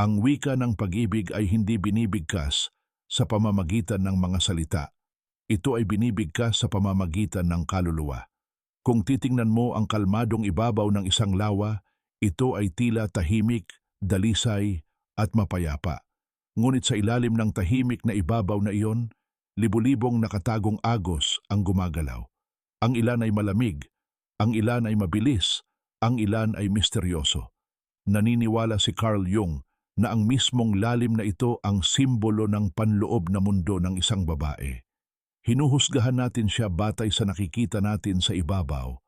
Ang wika ng pag-ibig ay hindi binibigkas sa pamamagitan ng mga salita. Ito ay binibigkas sa pamamagitan ng kaluluwa. Kung titingnan mo ang kalmadong ibabaw ng isang lawa, ito ay tila tahimik, dalisay, at mapayapa. Ngunit sa ilalim ng tahimik na ibabaw na iyon, libu-libong nakatagong agos ang gumagalaw. Ang ilan ay malamig, ang ilan ay mabilis, ang ilan ay misteryoso. Naniniwala si Carl Jung na ang mismong lalim na ito ang simbolo ng panloob na mundo ng isang babae. Hinuhusgahan natin siya batay sa nakikita natin sa ibabaw.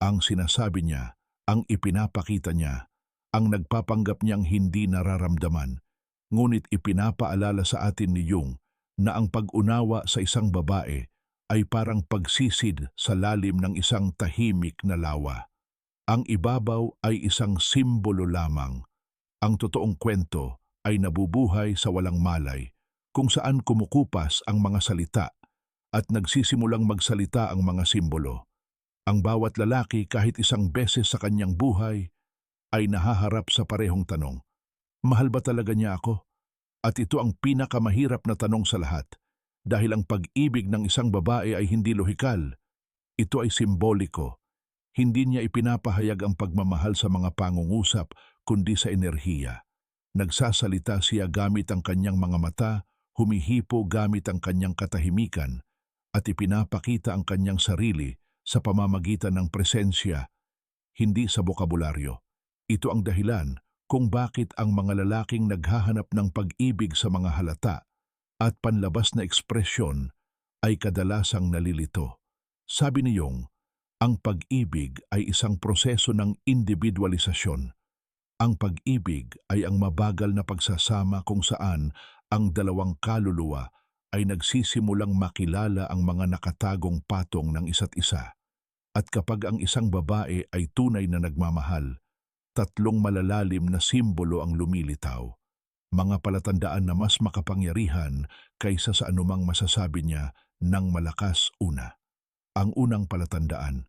Ang sinasabi niya, ang ipinapakita niya, ang nagpapanggap niyang hindi nararamdaman, ngunit ipinapaalala sa atin ni Jung na ang pag-unawa sa isang babae ay parang pagsisid sa lalim ng isang tahimik na lawa. Ang ibabaw ay isang simbolo lamang. Ang totoong kwento ay nabubuhay sa walang malay, kung saan kumukupas ang mga salita at nagsisimulang magsalita ang mga simbolo. Ang bawat lalaki kahit isang beses sa kanyang buhay ay nahaharap sa parehong tanong, Mahal ba talaga niya ako? At ito ang pinakamahirap na tanong sa lahat dahil ang pag-ibig ng isang babae ay hindi lohikal. Ito ay simboliko. Hindi niya ipinapahayag ang pagmamahal sa mga pangungusap kundi sa enerhiya. Nagsasalita siya gamit ang kanyang mga mata, humihipo gamit ang kanyang katahimikan, at ipinapakita ang kanyang sarili sa pamamagitan ng presensya, hindi sa bokabularyo. Ito ang dahilan kung bakit ang mga lalaking naghahanap ng pag-ibig sa mga halata at panlabas na ekspresyon ay kadalasang nalilito. Sabi ni Jung, ang pag-ibig ay isang proseso ng individualisasyon. Ang pag-ibig ay ang mabagal na pagsasama kung saan ang dalawang kaluluwa ay nagsisimulang makilala ang mga nakatagong patong ng isa't isa. At kapag ang isang babae ay tunay na nagmamahal, tatlong malalalim na simbolo ang lumilitaw. Mga palatandaan na mas makapangyarihan kaysa sa anumang masasabi niya ng malakas una. Ang unang palatandaan,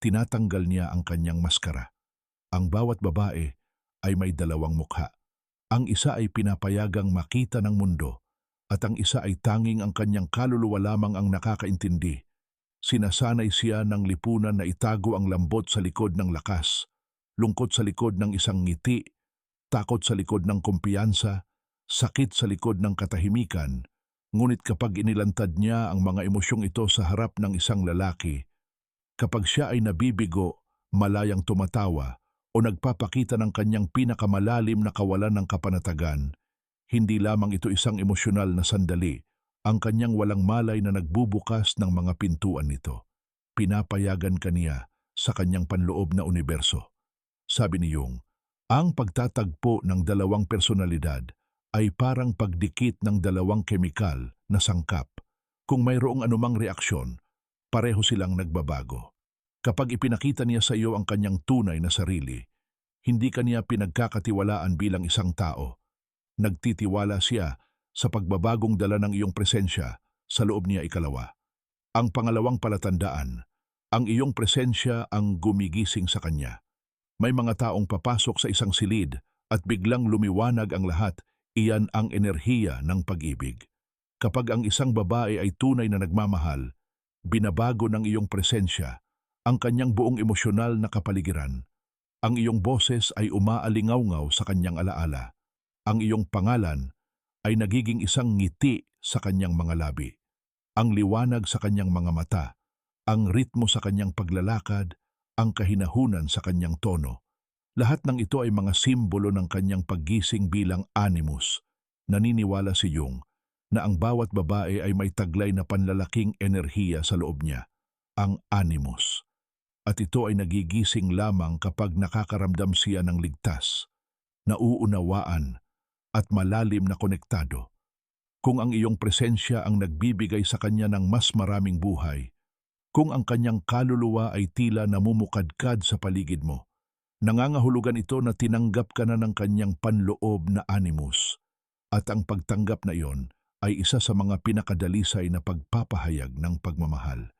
tinatanggal niya ang kanyang maskara. Ang bawat babae ay may dalawang mukha. Ang isa ay pinapayagang makita ng mundo at ang isa ay tanging ang kanyang kaluluwa lamang ang nakakaintindi. Sinasanay siya ng lipunan na itago ang lambot sa likod ng lakas lungkot sa likod ng isang ngiti, takot sa likod ng kumpiyansa, sakit sa likod ng katahimikan, ngunit kapag inilantad niya ang mga emosyong ito sa harap ng isang lalaki, kapag siya ay nabibigo, malayang tumatawa, o nagpapakita ng kanyang pinakamalalim na kawalan ng kapanatagan, hindi lamang ito isang emosyonal na sandali, ang kanyang walang malay na nagbubukas ng mga pintuan nito. Pinapayagan kaniya sa kanyang panloob na universo. Sabi ni Jung, ang pagtatagpo ng dalawang personalidad ay parang pagdikit ng dalawang kemikal na sangkap. Kung mayroong anumang reaksyon, pareho silang nagbabago. Kapag ipinakita niya sa iyo ang kanyang tunay na sarili, hindi kaniya pinagkakatiwalaan bilang isang tao. Nagtitiwala siya sa pagbabagong dala ng iyong presensya sa loob niya ikalawa. Ang pangalawang palatandaan, ang iyong presensya ang gumigising sa kanya. May mga taong papasok sa isang silid at biglang lumiwanag ang lahat, iyan ang enerhiya ng pag-ibig. Kapag ang isang babae ay tunay na nagmamahal, binabago ng iyong presensya ang kanyang buong emosyonal na kapaligiran. Ang iyong boses ay umaalingaw sa kanyang alaala. Ang iyong pangalan ay nagiging isang ngiti sa kanyang mga labi. Ang liwanag sa kanyang mga mata, ang ritmo sa kanyang paglalakad, ang kahinahunan sa kanyang tono. Lahat ng ito ay mga simbolo ng kanyang paggising bilang animus. Naniniwala si Jung na ang bawat babae ay may taglay na panlalaking enerhiya sa loob niya, ang animus. At ito ay nagigising lamang kapag nakakaramdam siya ng ligtas, nauunawaan, at malalim na konektado. Kung ang iyong presensya ang nagbibigay sa kanya ng mas maraming buhay, kung ang kanyang kaluluwa ay tila namumukadkad sa paligid mo. Nangangahulugan ito na tinanggap ka na ng kanyang panloob na animus at ang pagtanggap na iyon ay isa sa mga pinakadalisay na pagpapahayag ng pagmamahal.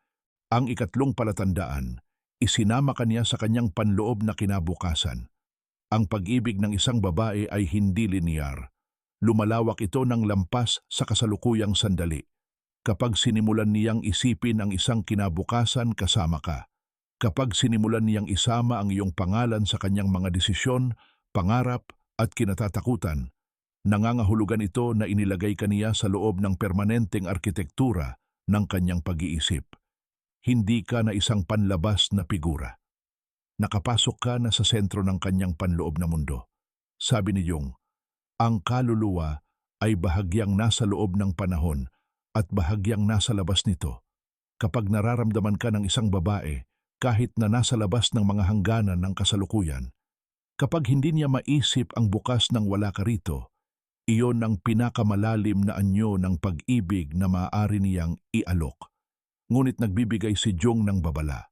Ang ikatlong palatandaan, isinama kaniya sa kanyang panloob na kinabukasan. Ang pag-ibig ng isang babae ay hindi linear. Lumalawak ito ng lampas sa kasalukuyang sandali. Kapag sinimulan niyang isipin ang isang kinabukasan kasama ka. Kapag sinimulan niyang isama ang iyong pangalan sa kanyang mga desisyon, pangarap at kinatatakutan, nangangahulugan ito na inilagay ka niya sa loob ng permanenteng arkitektura ng kanyang pag-iisip. Hindi ka na isang panlabas na figura. Nakapasok ka na sa sentro ng kanyang panloob na mundo. Sabi ni Jung, ang kaluluwa ay bahagyang nasa loob ng panahon at bahagyang nasa labas nito. Kapag nararamdaman ka ng isang babae, kahit na nasa labas ng mga hangganan ng kasalukuyan, kapag hindi niya maisip ang bukas ng wala ka rito, iyon ang pinakamalalim na anyo ng pag-ibig na maaari niyang ialok. Ngunit nagbibigay si Jung ng babala.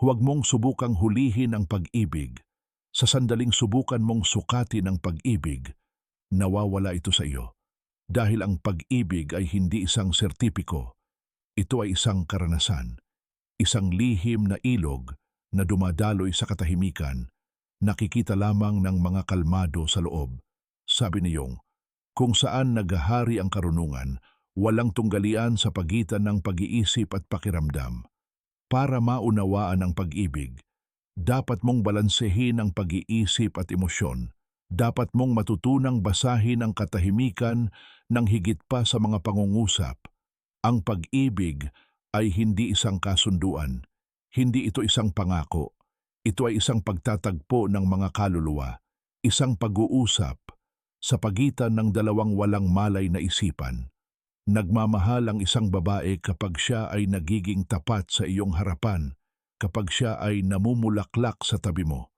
Huwag mong subukang hulihin ang pag-ibig. Sa sandaling subukan mong sukatin ang pag-ibig, nawawala ito sa iyo. Dahil ang pag-ibig ay hindi isang sertipiko, ito ay isang karanasan, isang lihim na ilog na dumadaloy sa katahimikan, nakikita lamang ng mga kalmado sa loob. Sabi ni Yong, kung saan naghahari ang karunungan, walang tunggalian sa pagitan ng pag-iisip at pakiramdam. Para maunawaan ang pag-ibig, dapat mong balansehin ang pag-iisip at emosyon. Dapat mong matutunang basahin ang katahimikan ng higit pa sa mga pangungusap. Ang pag-ibig ay hindi isang kasunduan. Hindi ito isang pangako. Ito ay isang pagtatagpo ng mga kaluluwa, isang pag-uusap sa pagitan ng dalawang walang malay na isipan. Nagmamahal ang isang babae kapag siya ay nagiging tapat sa iyong harapan, kapag siya ay namumulaklak sa tabi mo,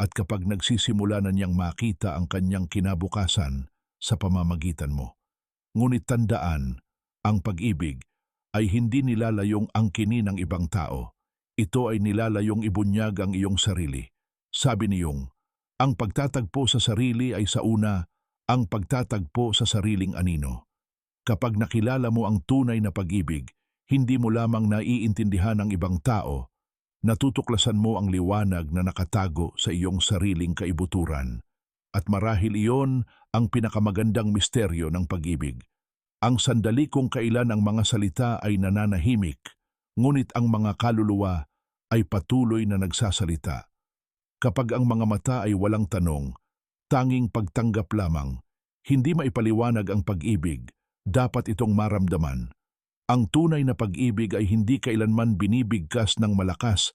at kapag nagsisimula na niyang makita ang kanyang kinabukasan sa pamamagitan mo. Ngunit tandaan, ang pag-ibig ay hindi nilalayong angkinin ng ibang tao. Ito ay nilalayong ibunyag ang iyong sarili. Sabi ni Jung, ang pagtatagpo sa sarili ay sa una, ang pagtatagpo sa sariling anino. Kapag nakilala mo ang tunay na pag-ibig, hindi mo lamang naiintindihan ang ibang tao, natutuklasan mo ang liwanag na nakatago sa iyong sariling kaibuturan. At marahil iyon ang pinakamagandang misteryo ng pag-ibig. Ang sandali kung kailan ang mga salita ay nananahimik, ngunit ang mga kaluluwa ay patuloy na nagsasalita. Kapag ang mga mata ay walang tanong, tanging pagtanggap lamang, hindi maipaliwanag ang pag-ibig, dapat itong maramdaman. Ang tunay na pag-ibig ay hindi kailanman binibigkas ng malakas.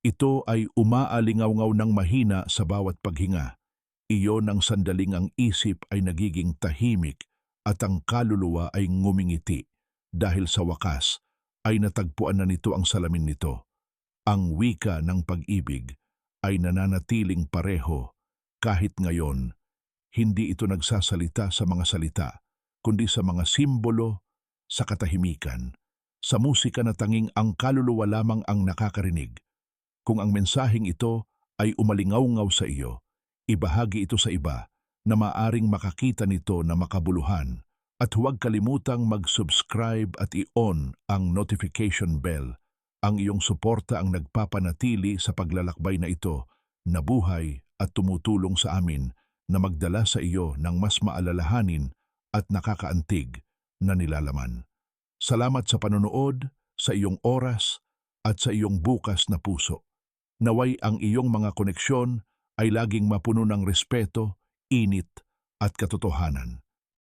Ito ay umaalingaw-ngaw ng mahina sa bawat paghinga. Iyon ang sandaling ang isip ay nagiging tahimik at ang kaluluwa ay ngumingiti dahil sa wakas ay natagpuan na nito ang salamin nito. Ang wika ng pag-ibig ay nananatiling pareho kahit ngayon hindi ito nagsasalita sa mga salita kundi sa mga simbolo, sa katahimikan, sa musika na tanging ang kaluluwa lamang ang nakakarinig. Kung ang mensaheng ito ay umalingaw-ngaw sa iyo, ibahagi ito sa iba na maaring makakita nito na makabuluhan at huwag kalimutang mag-subscribe at i-on ang notification bell. Ang iyong suporta ang nagpapanatili sa paglalakbay na ito na buhay at tumutulong sa amin na magdala sa iyo ng mas maalalahanin at nakakaantig na nilalaman. Salamat sa panonood, sa iyong oras, at sa iyong bukas na puso. Naway ang iyong mga koneksyon ay laging mapuno ng respeto, init, at katotohanan.